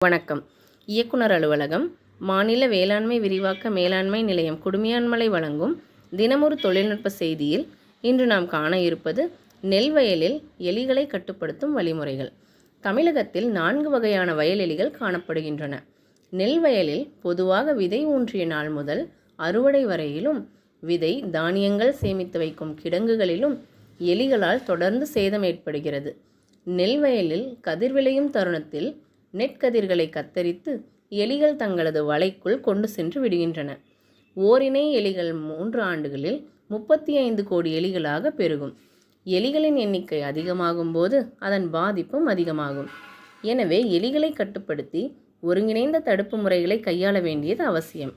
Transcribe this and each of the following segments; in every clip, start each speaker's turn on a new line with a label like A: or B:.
A: வணக்கம். இயக்குனர் அலுவலகம் மாநில வேளாண்மை விரிவாக்க மேலாண்மை நிலையம் குடுமியான்மலை வழங்கும் தினமொரு தொழில்நுட்ப செய்தியில் இன்று நாம் காண இருப்பது நெல் வயலில் எலிகளை கட்டுப்படுத்தும் வழிமுறைகள். தமிழகத்தில் நான்கு வகையான வயல் எலிகள் காணப்படுகின்றன. நெல் வயலில் பொதுவாக விதை ஊன்றிய நாள் முதல் அறுவடை வரையிலும் விதை தானியங்கள் சேமித்து வைக்கும் கிடங்குகளிலும் எலிகளால் தொடர்ந்து சேதம் ஏற்படுகிறது. நெல் வயலில் கதிர் விளையும் தருணத்தில் நெற்கதிர்களை கத்தரித்து எலிகள் தங்களது வலைக்குள் கொண்டு சென்று விடுகின்றன. ஓரினை எலிகள் மூன்று ஆண்டுகளில் முப்பத்தி ஐந்து கோடி எலிகளாக பெருகும். எலிகளின் எண்ணிக்கை அதிகமாகும் போது அதன் பாதிப்பும் அதிகமாகும். எனவே எலிகளை கட்டுப்படுத்தி ஒருங்கிணைந்த தடுப்பு முறைகளை கையாள வேண்டியது அவசியம்.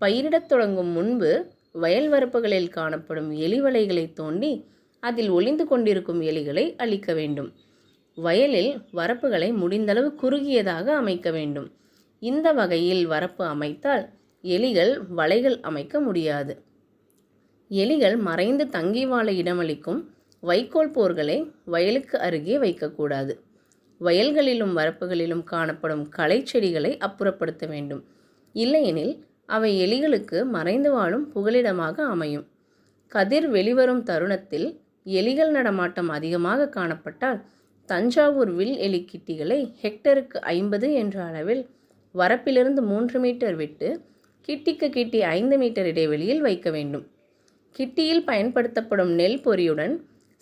A: பயிரிடத் தொடங்கும் முன்பு வயல் வரப்புகளில் காணப்படும் எலி வலைகளை தோண்டி அதில் ஒளிந்து கொண்டிருக்கும் எலிகளை அழிக்க வேண்டும். வயலில் வரப்புகளை முடிந்தளவு குறுகியதாக அமைக்க வேண்டும். இந்த வகையில் வரப்பு அமைத்தால் எலிகள் வலைகள் அமைக்க முடியாது. எலிகள் மறைந்து தங்கி வாழ இடமளிக்கும் வைக்கோல் போர்களை வயலுக்கு அருகே வைக்கக்கூடாது. வயல்களிலும் வரப்புகளிலும் காணப்படும் களை செடிகளை அப்புறப்படுத்த வேண்டும். இல்லையெனில் அவை எலிகளுக்கு மறைந்து வாழும் புகலிடமாக அமையும். கதிர் வெளிவரும் தருணத்தில் எலிகள் நடமாட்டம் அதிகமாக காணப்பட்டால் தஞ்சாவூர் வில் எலி கிட்டிகளை ஹெக்டருக்கு ஐம்பது என்ற அளவில் வரப்பிலிருந்து மூன்று மீட்டர் விட்டு கிட்டிக்கு கிட்டி ஐந்து மீட்டர் இடைவெளியில் வைக்க வேண்டும். கிட்டியில் பயன்படுத்தப்படும் நெல் பொறியுடன்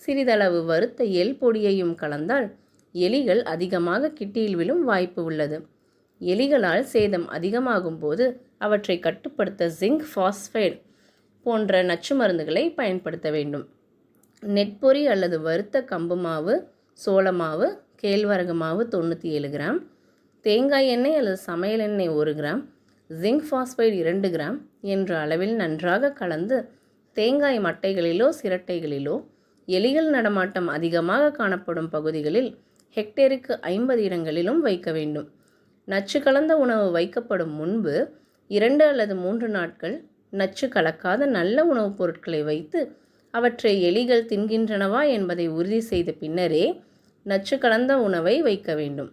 A: சிறிதளவு வறுத்த எல் பொடியையும் கலந்தால் எலிகள் அதிகமாக கிட்டியில் விழும் வாய்ப்பு உள்ளது. எலிகளால் சேதம் அதிகமாகும் போது அவற்றை கட்டுப்படுத்த ஜிங்க் ஃபாஸ்பேட் போன்ற நச்சு மருந்துகளை பயன்படுத்த வேண்டும். நெற்பொரி அல்லது வறுத்த கம்பு மாவு சோள மாவு கேழ்வரகு மாவு தொண்ணூற்றி ஏழு கிராம் தேங்காய் எண்ணெய் அல்லது சமையல் எண்ணெய் ஒரு கிராம் ஜிங்க் ஃபாஸ்பைடு இரண்டு கிராம் என்ற அளவில் நன்றாக கலந்து தேங்காய் மட்டைகளிலோ சிரட்டைகளிலோ எலிகள் நடமாட்டம் அதிகமாக காணப்படும் பகுதிகளில் ஹெக்டேருக்கு ஐம்பது இடங்களிலும் வைக்க வேண்டும். நச்சு கலந்த உணவு வைக்கப்படும் முன்பு இரண்டு அல்லது மூன்று நாட்கள் நச்சு கலக்காத நல்ல உணவுப் பொருட்களை வைத்து அவற்றை எலிகள் தின்கின்றனவா என்பதை உறுதி செய்த பின்னரே நச்சு கலந்த உணவை வைக்க வேண்டும்.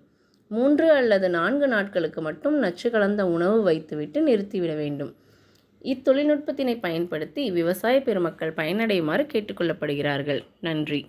A: மூன்று அல்லது நான்கு நாட்களுக்கு மட்டும் நச்சு கலந்த உணவு வைத்துவிட்டு நிறுத்திவிட வேண்டும். இத்தொழில்நுட்பத்தினை பயன்படுத்தி விவசாய பெருமக்கள் பயனடையுமாறு கேட்டுக்கொள்ளப்படுகிறார்கள் நன்றி.